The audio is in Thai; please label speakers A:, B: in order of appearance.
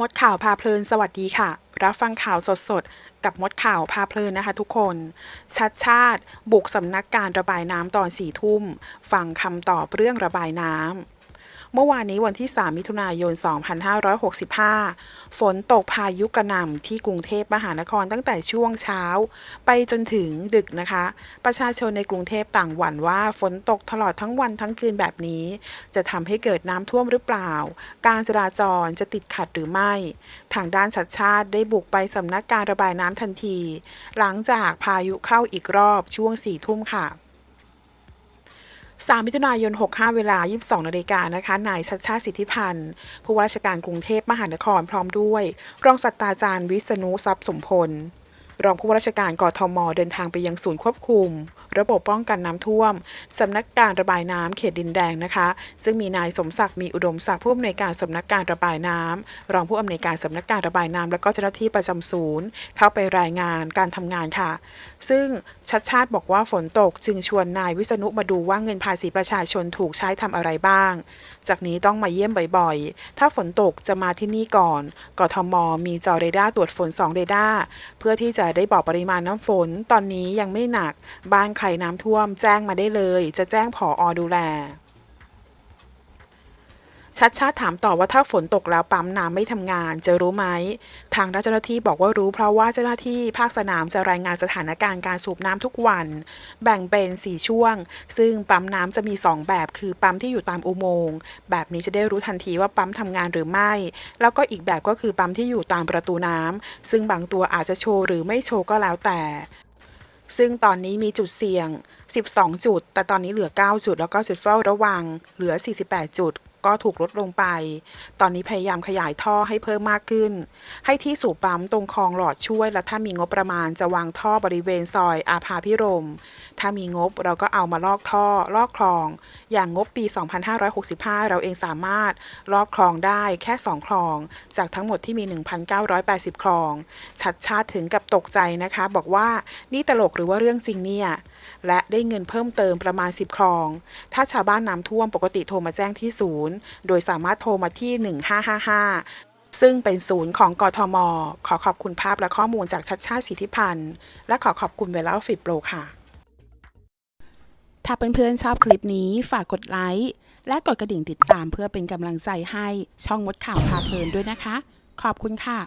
A: มดข่าวพาเพลินสวัสดีค่ะ รับฟังข่าวสดสดกับมดข่าวพาเพลินนะคะทุกคน ชัดชาติ บุกสำนักการระบายน้ำตอนสี่ทุ่ม ฟังคำตอบเรื่องระบายน้ำ เมื่อวานนี้วันที่ 3 มิถุนายน 2565 ฝนตกพายุกระหน่ำที่กรุงเทพมหานครตั้งแต่ช่วงเช้า ไปจนถึงดึกนะคะ ประชาชนในกรุงเทพต่างหวั่นว่าฝนตกตลอดทั้งวันทั้งคืนแบบนี้ จะทำให้เกิดน้ำท่วมหรือเปล่า การจราจรจะติดขัดหรือไม่ ทางด้านชัดชาติได้บุกไปสำนักการระบายน้ำทันที หลังจากพายุเข้าอีกรอบช่วง4ทุ่มค่ะ 3 มิถุนายน 65 เวลา 22 นาฬิกานะคะ นายชัชชาติสิทธิพันธ์ผู้ว่าราชการกรุงเทพมหานครพร้อมด้วย รองศาสตราจารย์วิษณุทรัพย์สมพล รองผู้ว่าราชการกทม เดินทางไปยังศูนย์ควบคุม ระบบป้องกันน้ำท่วมสำนักการระบายน้ำเขตดินแดงนะคะ ซึ่งมีนายสมศักดิ์มีอุดมศักดิ์ผู้อำนวยการสำนักการระบายน้ำรองผู้อำนวยการสำนักการระบายน้ำและก็เจ้าหน้าที่ประจำศูนย์ เข้าไปรายงานการทำงานค่ะ ซึ่งชัดชาติบอกว่าฝนตกจึงชวนนายวิษณุมาดูว่าเงินภาษีประชาชนถูกใช้ทำอะไรบ้าง จากนี้ต้องมาเยี่ยมบ่อยๆ ถ้าฝนตกจะมาที่นี่ก่อน กทม มีจอเรดาร์ตรวจฝน2เรดาร์เพื่อที่จะได้บอกปริมาณน้ำฝน ตอนนี้ยังไม่หนัก บ้านใครน้ำท่วม แจ้งมาได้เลย จะแจ้งผออดูแล ชัดชาติถามต่อว่าถ้าฝนตกแล้วปั๊มน้ำไม่ทำงาน จะรู้ไหม ทางด้านเจ้าหน้าที่บอกว่ารู้เพราะว่าเจ้าหน้าที่ภาคสนามจะรายงานสถานการณ์การสูบน้ำทุกวัน แบ่งเป็น4ช่วง ซึ่งปั๊มน้ำจะมี 2 แบบ คือปั๊มที่อยู่ตามอุโมงค์แบบนี้จะได้รู้ทันทีว่าปั๊มทำงานหรือไม่ แล้วก็อีกแบบก็คือปั๊มที่อยู่ตามประตูน้ำซึ่งบางตัวอาจจะโชว์หรือไม่โชว์ก็แล้วแต่ ซึ่งตอนนี้มีจุดเสี่ยง 12 จุด แต่ตอนนี้เหลือ 9 จุด แล้วก็จุดเฝ้าระวังเหลือ 48 จุด ก็ถูกลดลงไป ตอนนี้พยายามขยายท่อให้เพิ่มมากขึ้น ให้ที่สูบปั๊มตรงคลองหลอดช่วย และถ้ามีงบประมาณจะวางท่อบริเวณซอยอาภาพิรม ถ้ามีงบเราก็เอามาลอกท่อ ลอกคลอง อย่างงบปี 2565 เราเองสามารถลอกคลองได้แค่ 2 คลอง จากทั้งหมดที่มี 1,980 คลอง ชัดชาติถึงกับตกใจนะคะ บอกว่านี่ตลกหรือว่าเรื่องจริงเนี่ย และได้เงินเพิ่มเติมประมาณ 10 คลอง ถ้าชาวบ้านน้ำท่วมปกติโทรมาแจ้งที่ศูนย์ โดยสามารถโทรมาที่ 1555 ซึ่งเป็นศูนย์ของกทม ขอขอบคุณภาพและข้อมูลจากชัดชาติสิทธิพันธ์ และขอขอบคุณเวลาฟิปโปรค่ะ ถ้าเพื่อนๆชอบคลิปนี้ฝากกดไลค์และกดกระดิ่งติดตามเพื่อเป็นกำลังใจให้ช่องมดข่าวพาเพลินด้วยนะคะ ขอบคุณค่ะ